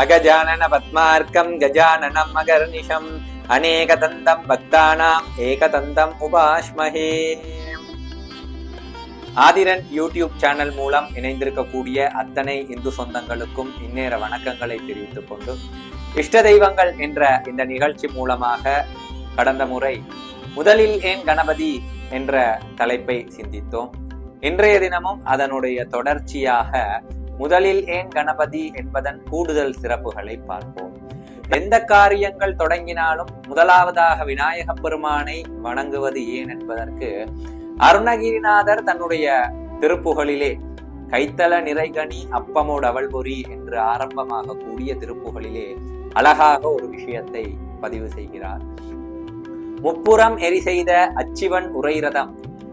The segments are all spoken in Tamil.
அகஜானன பத்மார்க்கம் கஜானனம் மகர்நிஷம் அநேகதந்தம் பக்தானாம் ஏகதந்தம் உபாஷ்மஹே ஆதிரன் யூடியூப் சேனல் மூலம் இணைந்திருக்கக்கூடிய அத்தனை இந்து சொந்தங்களுக்கும் இந்நேர வணக்கங்களை தெரிவித்துக் கொண்டு இஷ்ட தெய்வங்கள் என்ற இந்த நிகழ்ச்சி மூலமாக கடந்த முறை முதலில் ஏன் கணபதி என்ற தலைப்பை சிந்தித்தோம்। இன்றைய தினமும் அதனுடைய தொடர்ச்சியாக முதலில் ஏன் கணபதி என்பதன் கூடுதல் சிறப்புகளை பார்ப்போம். எந்த காரியங்கள் தொடங்கினாலும் முதலாவதாக விநாயக பெருமானை வணங்குவது ஏன் என்பதற்கு அருணகிரிநாதர் தன்னுடைய திருப்புகளிலே கைத்தள நிறைகனி அப்பமோடு அவள்பொறி என்று ஆரம்பமாக கூடிய திருப்புகளிலே அழகாக ஒரு விஷயத்தை பதிவு செய்கிறார். முப்புறம் எரி செய்த அச்சிவன் உரைரதம்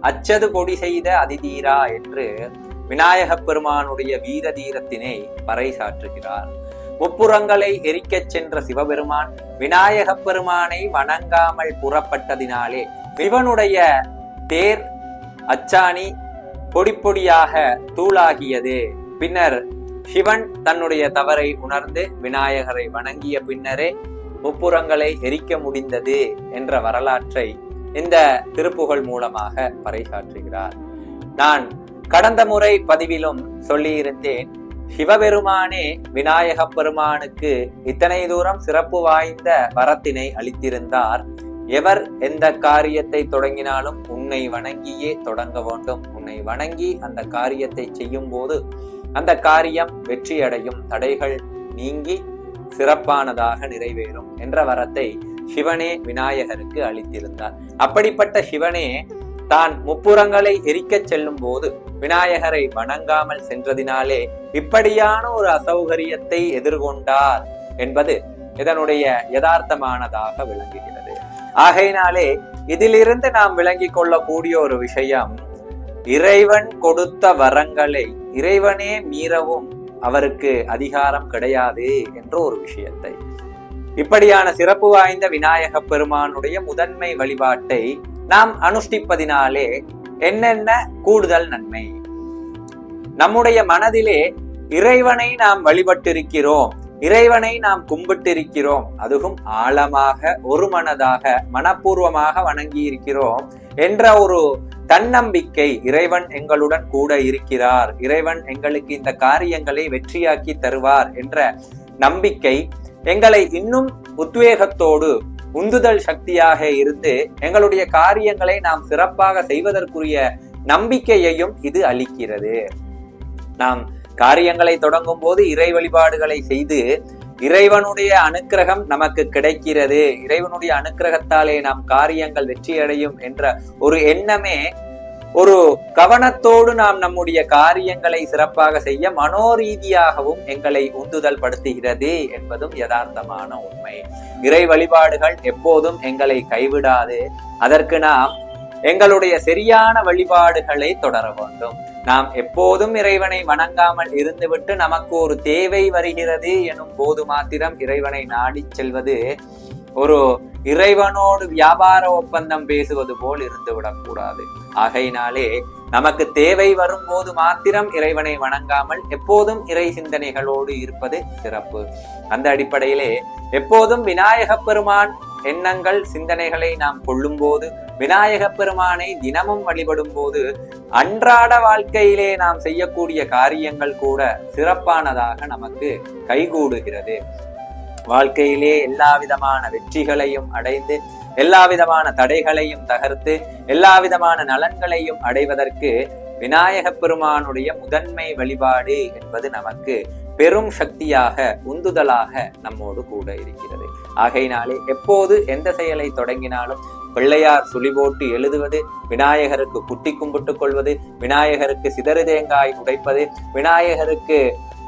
அச்சது கொடி செய்த அதிதீரா என்று விநாயகப் பெருமானுடைய வீர தீரத்தினை பறைசாற்றுகிறார். முப்புறங்களை எரிக்கச் சென்ற சிவபெருமான் விநாயகப் பெருமானை வணங்காமல் புறப்பட்டதினாலே சிவனுடைய தேர் அச்சாணி பொடி பொடியாக தூளாகியது. பின்னர் சிவன் தன்னுடைய தவறை உணர்ந்து விநாயகரை வணங்கிய பின்னரே முப்புறங்களை எரிக்க முடிந்தது என்ற வரலாற்றை இந்த திருப்புகழ் மூலமாக பறைசாற்றுகிறார். நான் கடந்த முறை பதிவிலும் சொல்லியிருந்தேன் சிவபெருமானே விநாயக பெருமானுக்கு இத்தனை தூரம் சிறப்பு வாய்ந்த வரத்தினை அளித்திருந்தார். எவர் எந்த காரியத்தை தொடங்கினாலும் உன்னை வணங்கியே தொடங்க வேண்டும். உன்னை வணங்கி அந்த காரியத்தை செய்யும் போது அந்த காரியம் வெற்றியடையும். தடைகள் நீங்கி சிறப்பானதாக நிறைவேறும் என்ற வரத்தை சிவனே விநாயகருக்கு அளித்திருந்தார். அப்படிப்பட்ட சிவனே தான் முப்புறங்களை எரிக்கச் செல்லும் போது விநாயகரை வணங்காமல் சென்றதினாலே இப்படியான ஒரு அசௌகரியத்தை எதிர்கொண்டார் என்பது இதனுடைய யதார்த்தமானதாக விளங்குகிறது. ஆகையினாலே இதிலிருந்து நாம் விளங்கிக் கொள்ளக்கூடிய ஒரு விஷயம் இறைவன் கொடுத்த வரங்களை இறைவனே மீறவும் அவருக்கு அதிகாரம் கிடையாது என்ற ஒரு விஷயத்தை. இப்படியான சிறப்பு வாய்ந்த விநாயக பெருமானுடைய முதன்மை வழிபாட்டை நாம் அனுஷ்டிப்பதினாலே என்னென்ன கூடுதல் நன்மை? நம்முடைய மனதிலே இறைவனை நாம் வழிபட்டிருக்கிறோம். இறைவனை நாம் கும்பிட்டிருக்கிறோம். அதுவும் ஆழமாக ஒரு மனதாக மனப்பூர்வமாக வணங்கி இருக்கிறோம் என்ற ஒரு தன்னம்பிக்கை இறைவன் எங்களுடன் கூட இருக்கிறார். இறைவன் எங்களுக்கு இந்த காரியங்களை வெற்றியாக்கி தருவார் என்ற நம்பிக்கை எங்களை இன்னும் உத்வேகத்தோடு உந்துதல் சக்தியாக இருந்து எங்களுடைய காரியங்களை நாம் சிறப்பாக செய்வதற்குரிய நம்பிக்கையையும் இது அளிக்கிறது. நாம் காரியங்களை தொடங்கும் போது இறை வழிபாடுகளை செய்து இறைவனுடைய அனுக்கிரகம் நமக்கு கிடைக்கிறது. இறைவனுடைய அனுக்கிரகத்தாலே நாம் காரியங்கள் வெற்றியடையும் என்ற ஒரு எண்ணமே ஒரு கவனத்தோடு நாம் நம்முடைய காரியங்களை சிறப்பாக செய்ய மனோரீதியாகவும் எங்களை உந்துதல் படுத்துகிறது என்பதும் யதார்த்தமான உண்மை. இறை வழிபாடுகள் எப்போதும் எங்களை கைவிடாது. அதற்கு நாம் எங்களுடைய சரியான வழிபாடுகளை தொடர வேண்டும். நாம் எப்போதும் இறைவனை வணங்காமல் இருந்துவிட்டு நமக்கு ஒரு தேவை வருகிறது எனும் போது மாத்திரம் இறைவனை நாடி செல்வது ஒரு இறைவனோடு வியாபார ஒப்பந்தம் பேசுவது போல் இருந்து விடக்கூடாது. ஆகையினாலே நமக்கு தேவை வரும்போது மாத்திரம் இறைவனை வணங்காமல் எப்போதும் இறை சிந்தனைகளோடு இருப்பது சிறப்பு. அந்த அடிப்படையிலே எப்போதும் விநாயக பெருமான் எண்ணங்கள் சிந்தனைகளை நாம் கொள்ளும் போது விநாயக பெருமானை தினமும் வழிபடும் போது அன்றாட வாழ்க்கையிலே நாம் செய்யக்கூடிய காரியங்கள் கூட சிறப்பானதாக நமக்கு கைகூடுகிறது. வாழ்க்கையிலே எல்லா விதமான வெற்றிகளையும் அடைந்து எல்லா விதமான தடைகளையும் தகர்த்து எல்லா விதமான நலன்களையும் அடைவதற்கு விநாயக பெருமானுடைய முதன்மை வழிபாடு என்பது நமக்கு பெரும் சக்தியாக உந்துதலாக நம்மோடு கூட இருக்கிறது. ஆகையினாலே எப்போது எந்த செயலை தொடங்கினாலும் பிள்ளையார் சுழி போட்டு எழுதுவது விநாயகருக்கு குட்டி கும்பிட்டுக் கொள்வது விநாயகருக்கு சிதறு தேங்காய் உடைப்பது விநாயகருக்கு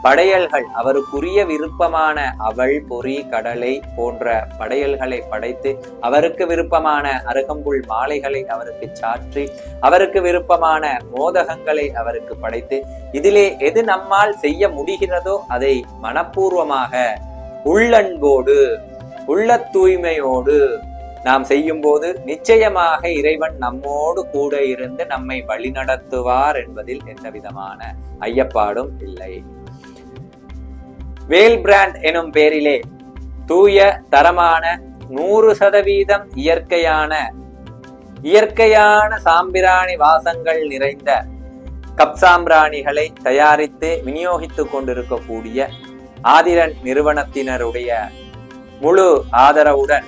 படையல்கள் அவருக்குரிய விருப்பமான அவள் பொறி கடலை போன்ற படையல்களை படைத்து அவருக்கு விருப்பமான அருகம்புல் மாலைகளை அவருக்கு சாற்றி அவருக்கு விருப்பமான மோதகங்களை அவருக்கு படைத்து இதிலே எது நம்மால் செய்ய முடிகிறதோ அதை மனப்பூர்வமாக உள்ளன்போடு உள்ள தூய்மையோடு நாம் செய்யும் போது நிச்சயமாக இறைவன் நம்மோடு கூட இருந்து நம்மை வழிநடத்துவார் என்பதில் எந்த விதமான ஐயப்பாடும் இல்லை. வேல் பிராண்ட் எனும் பெயரிலே தூய தரமான நூறு சதவீதம் இயற்கையான இயற்கையான சாம்பிராணி வாசங்கள் நிறைந்த கப் சாம்பிராணிகளை தயாரித்து விநியோகித்துக் கொண்டிருக்கக்கூடிய ஆதிரன் நிறுவனத்தினருடைய முழு ஆதரவுடன்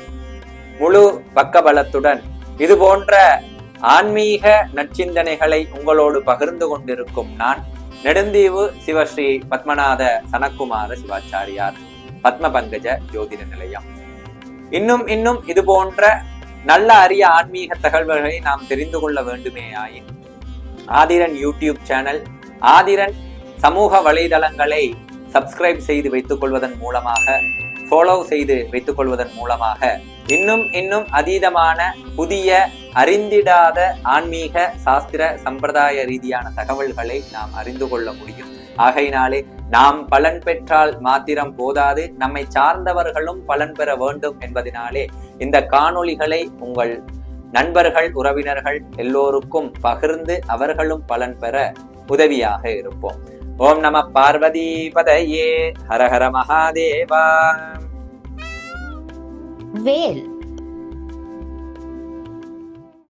முழு பக்கபலத்துடன் இது போன்ற ஆன்மீக நற்சிந்தனைகளை உங்களோடு பகிர்ந்து கொண்டிருக்கும் நான் நெடுந்தீவு சிவஸ்ரீ பத்மநாத சனக்குமார சிவாச்சாரியார் பத்ம பங்கஜ ஜோதிட நிலையம். இன்னும் இன்னும் இது போன்ற நல்ல அரிய ஆன்மீக தகவல்களை நாம் தெரிந்து கொள்ள வேண்டுமேயாயின் ஆதிரன் யூடியூப் சேனல் ஆதிரன் சமூக வலைதளங்களை சப்ஸ்கிரைப் செய்து வைத்துக் கொள்வதன் மூலமாக ஃபாலோ செய்து வைத்துக் கொள்வதன் மூலமாக இன்னும் இன்னும் அதீதமான புதிய அறிந்திடாத ஆன்மீக சாஸ்திர சம்பிரதாய ரீதியான தகவல்களை நாம் அறிந்து கொள்ள முடியும். ஆகையினாலே நாம் பலன் பெற்றால் மாத்திரம் போதாது நம்மை சார்ந்தவர்களும் பலன் பெற வேண்டும் என்பதனாலே இந்த காணொளிகளை உங்கள் நண்பர்கள் உறவினர்கள் எல்லோருக்கும் பகிர்ந்து அவர்களும் பலன் பெற உதவியாக இருப்போம். ஓம் நம பார்வதி பதையே ஹர ஹர மகாதேவா. வேல்.